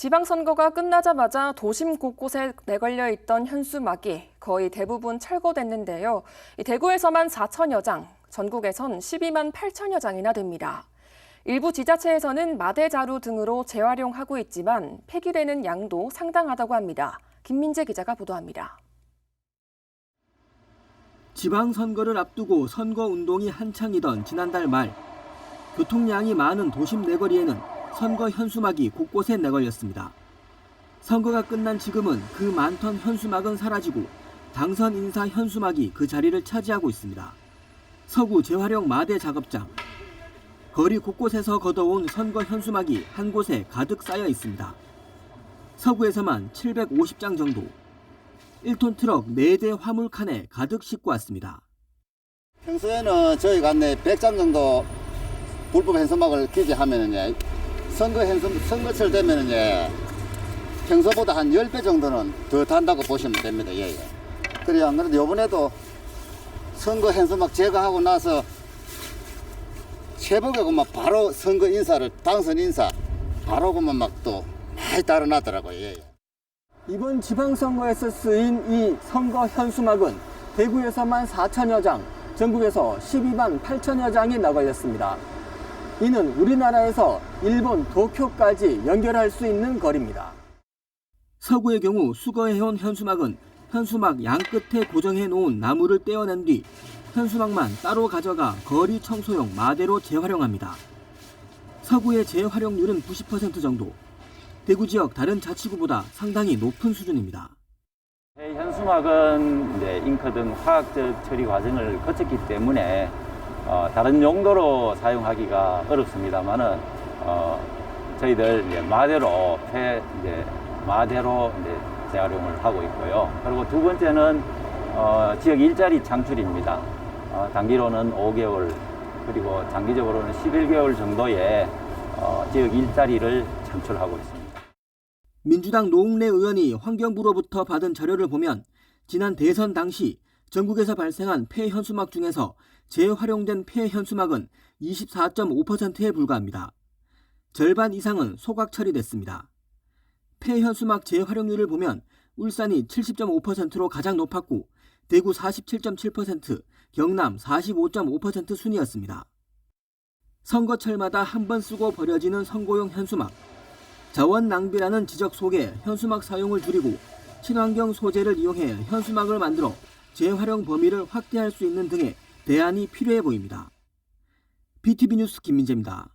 지방선거가 끝나자마자 도심 곳곳에 내걸려 있던 현수막이 거의 대부분 철거됐는데요. 이 대구에서만 4천여 장, 전국에선 12만 8천여 장이나 됩니다. 일부 지자체에서는 마대자루 등으로 재활용하고 있지만 폐기되는 양도 상당하다고 합니다. 김민재 기자가 보도합니다. 지방선거를 앞두고 선거 운동이 한창이던 지난달 말 교통량이 많은 도심 내거리에는 선거 현수막이 곳곳에 내걸렸습니다. 선거가 끝난 지금은 그 많던 현수막은 사라지고 당선 인사 현수막이 그 자리를 차지하고 있습니다. 서구 재활용 마대 작업장 거리 곳곳에서 걷어온 선거 현수막이 한 곳에 가득 쌓여 있습니다. 서구에서만 750장 정도 1톤 트럭 4대 화물칸에 가득 싣고 왔습니다. 평소에는 저희가 한 100장 정도 불법 현수막을 기재하면은 예, 선거 현수, 선거철 되면은 예, 평소보다 한 10배 정도는 더 단다고 보시면 됩니다. 예, 예. 그래요. 안 그래도 요번에도 선거 현수막 제거하고 나서 새벽에 그만 바로 선거 인사를, 당선 인사, 바로 그만 막또 많이 따라놨더라고요. 예, 예. 이번 지방선거에서 쓰인 이 선거 현수막은 대구에서만 4천여 장, 전국에서 12만 8천여 장이 나걸렸습니다. 이는 우리나라에서 일본 도쿄까지 연결할 수 있는 거리입니다. 서구의 경우 수거해온 현수막은 현수막 양 끝에 고정해 놓은 나무를 떼어낸 뒤 현수막만 따로 가져가 거리 청소용 마대로 재활용합니다. 서구의 재활용률은 90% 정도, 대구 지역 다른 자치구보다 상당히 높은 수준입니다. 네, 현수막은 잉크 등 화학적 처리 과정을 거쳤기 때문에 어, 다른 용도로 사용하기가 어렵습니다만은 어, 저희들 이제 마대로 폐 이제 마대로 이제 재활용을 하고 있고요. 그리고 두 번째는 어, 지역 일자리 창출입니다. 어, 단기로는 5개월 그리고 장기적으로는 11개월 정도의 어, 지역 일자리를 창출하고 있습니다. 민주당 노웅래 의원이 환경부로부터 받은 자료를 보면 지난 대선 당시 전국에서 발생한 폐현수막 중에서 재활용된 폐현수막은 24.5%에 불과합니다. 절반 이상은 소각 처리됐습니다. 폐현수막 재활용률을 보면 울산이 70.5%로 가장 높았고 대구 47.7%, 경남 45.5% 순이었습니다. 선거철마다 한 번 쓰고 버려지는 선거용 현수막. 자원 낭비라는 지적 속에 현수막 사용을 줄이고 친환경 소재를 이용해 현수막을 만들어 재활용 범위를 확대할 수 있는 등의 대안이 필요해 보입니다. BTV 뉴스 김민재입니다.